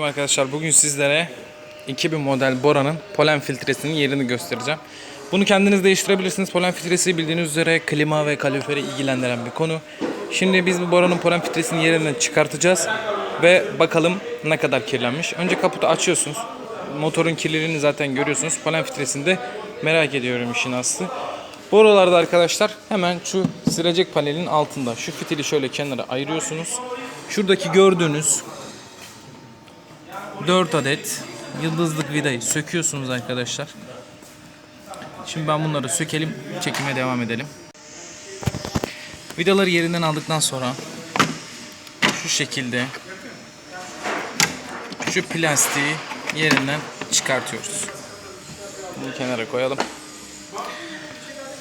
Arkadaşlar bugün sizlere 2000 model Bora'nın polen filtresinin yerini göstereceğim. Bunu kendiniz değiştirebilirsiniz. Polen filtresi bildiğiniz üzere klima ve kaloriferi ilgilendiren bir konu. Şimdi biz bu Bora'nın polen filtresinin yerinden çıkartacağız ve bakalım ne kadar kirlenmiş. Önce kaputu açıyorsunuz. Motorun kirliliğini zaten görüyorsunuz. Polen filtresinde merak ediyorum işin aslı. Borularda arkadaşlar hemen şu silecek panelin altında şu fitili şöyle kenara ayırıyorsunuz. Şuradaki gördüğünüz 4 adet yıldızlık vidayı söküyorsunuz arkadaşlar. Şimdi ben bunları sökelim, çekime devam edelim. Vidaları yerinden aldıktan sonra şu şekilde şu plastiği yerinden çıkartıyoruz. Bunu kenara koyalım.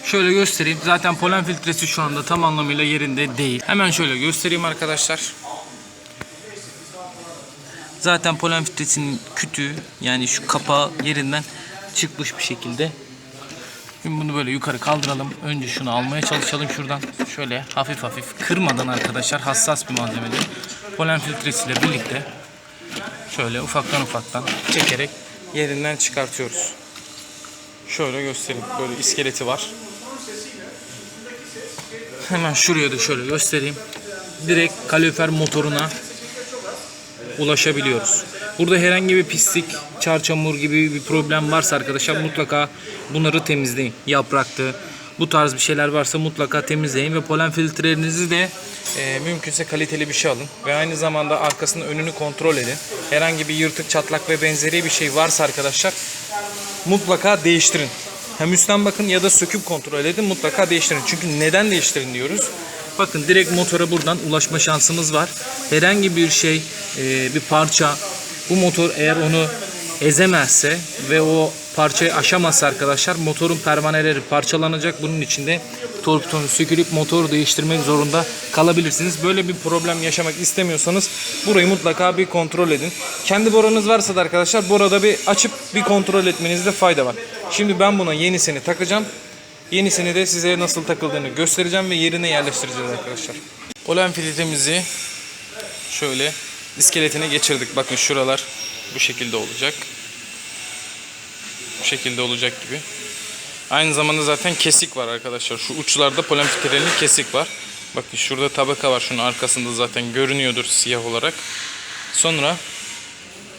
Şöyle göstereyim. Zaten polen filtresi şu anda tam anlamıyla yerinde değil. Hemen şöyle göstereyim arkadaşlar. Zaten polen filtresinin kütüğü yani şu kapağı yerinden çıkmış bir şekilde. Şimdi bunu böyle yukarı kaldıralım. Önce şunu almaya çalışalım şuradan. Şöyle hafif hafif kırmadan arkadaşlar hassas bir malzemedir. Polen filtresiyle birlikte şöyle ufaktan ufaktan çekerek yerinden çıkartıyoruz. Şöyle göstereyim. Böyle iskeleti var. Hemen şuraya da şöyle göstereyim. Direkt kalorifer motoruna ulaşabiliyoruz. Burada herhangi bir pislik, çarçamur gibi bir problem varsa arkadaşlar mutlaka bunları temizleyin. Yapraktı, bu tarz bir şeyler varsa mutlaka temizleyin ve polen filtrelerinizi de e, mümkünse kaliteli bir şey alın. Ve aynı zamanda arkasını önünü kontrol edin. Herhangi bir yırtık, çatlak ve benzeri bir şey varsa arkadaşlar mutlaka değiştirin. Hem üstten bakın ya da söküp kontrol edin mutlaka değiştirin. Çünkü neden değiştirin diyoruz? Bakın direkt motora buradan ulaşma şansımız var. Herhangi bir şey, e, bir parça bu motor eğer onu ezemezse ve o parçayı aşamazsa arkadaşlar motorun pervaneleri parçalanacak. Bunun içinde torpidonu sökülüp motoru değiştirmek zorunda kalabilirsiniz. Böyle bir problem yaşamak istemiyorsanız burayı mutlaka bir kontrol edin. Kendi boranız varsa da arkadaşlar burada bir açıp bir kontrol etmenizde fayda var. Şimdi ben buna yenisini takacağım. Yenisini de size nasıl takıldığını göstereceğim ve yerine yerleştireceğiz arkadaşlar. Polen filtremizi şöyle iskeletine geçirdik. Bakın şuralar bu şekilde olacak. Bu şekilde olacak gibi. Aynı zamanda zaten kesik var arkadaşlar. Şu uçlarda polen filtrelerinin kesik var. Bakın şurada tabaka var. Şunun arkasında zaten görünüyordur siyah olarak. Sonra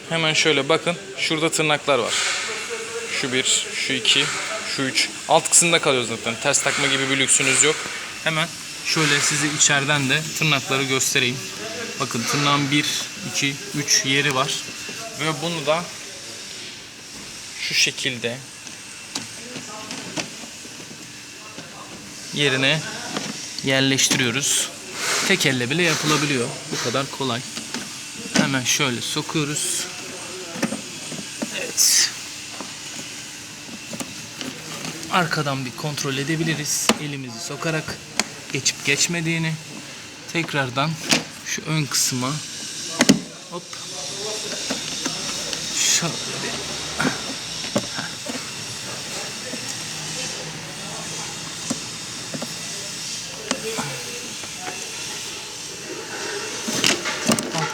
hemen şöyle bakın. Şurada tırnaklar var. Şu bir, şu iki, şu üç. Alt kısımda kalıyor zaten. Ters takma gibi bir lüksünüz yok. Hemen şöyle size içeriden de tırnakları göstereyim. Bakın tırnağın 1, 2, 3 yeri var. Ve bunu da şu şekilde yerine yerleştiriyoruz. Tek elle bile yapılabiliyor. Bu kadar kolay. Hemen şöyle sokuyoruz. Arkadan bir kontrol edebiliriz. Elimizi sokarak geçip geçmediğini. Tekrardan şu ön kısma hop şöyle bir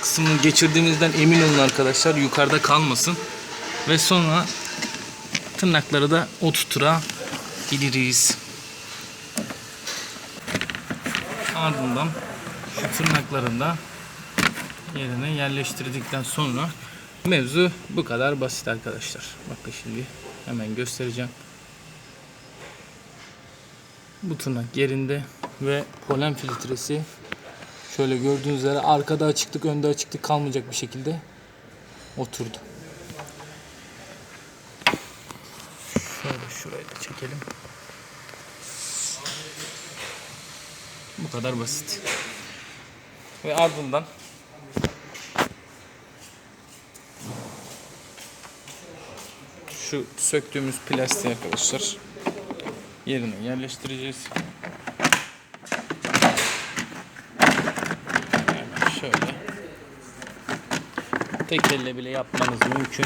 kısmını geçirdiğimizden emin olun arkadaşlar yukarıda kalmasın ve sonra tırnakları da oturtturabiliriz. Ardından şu tırnaklarını da yerine yerleştirdikten sonra mevzu bu kadar basit arkadaşlar. Bakın şimdi hemen göstereceğim. Bu tırnak yerinde ve polen filtresi şöyle gördüğünüz üzere arkada açıklık önde açıklık kalmayacak bir şekilde oturdu. Şöyle şurayı da çekelim. Bu kadar basit. Ve ardından şu söktüğümüz plastiği arkadaşlar yerine yerleştireceğiz. Hemen şöyle tek elle bile yapmanız mümkün.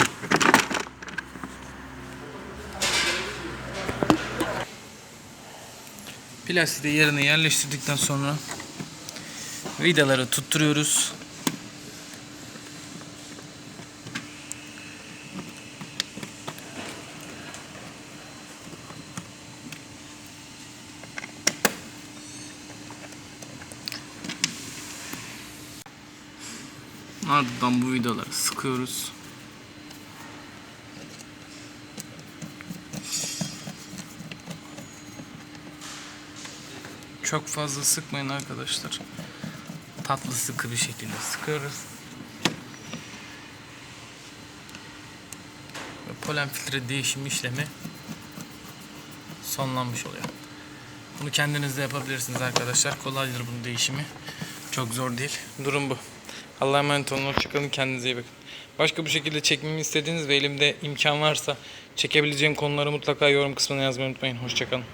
Plastiği yerine yerleştirdikten sonra vidaları tutturuyoruz. Ardından bu vidaları sıkıyoruz. Çok fazla sıkmayın arkadaşlar. Tatlı sıkı bir şekilde sıkıyoruz. Ve polen filtre değişim işlemi sonlanmış oluyor. Bunu kendiniz de yapabilirsiniz arkadaşlar. Kolaydır bunun değişimi. Çok zor değil. Durum bu. Allah'a emanet olun. Hoşçakalın. Kendinize iyi bakın. Başka bir şekilde çekmemi istediğiniz ve elimde imkan varsa çekebileceğim konuları mutlaka yorum kısmına yazmayı unutmayın. Hoşçakalın.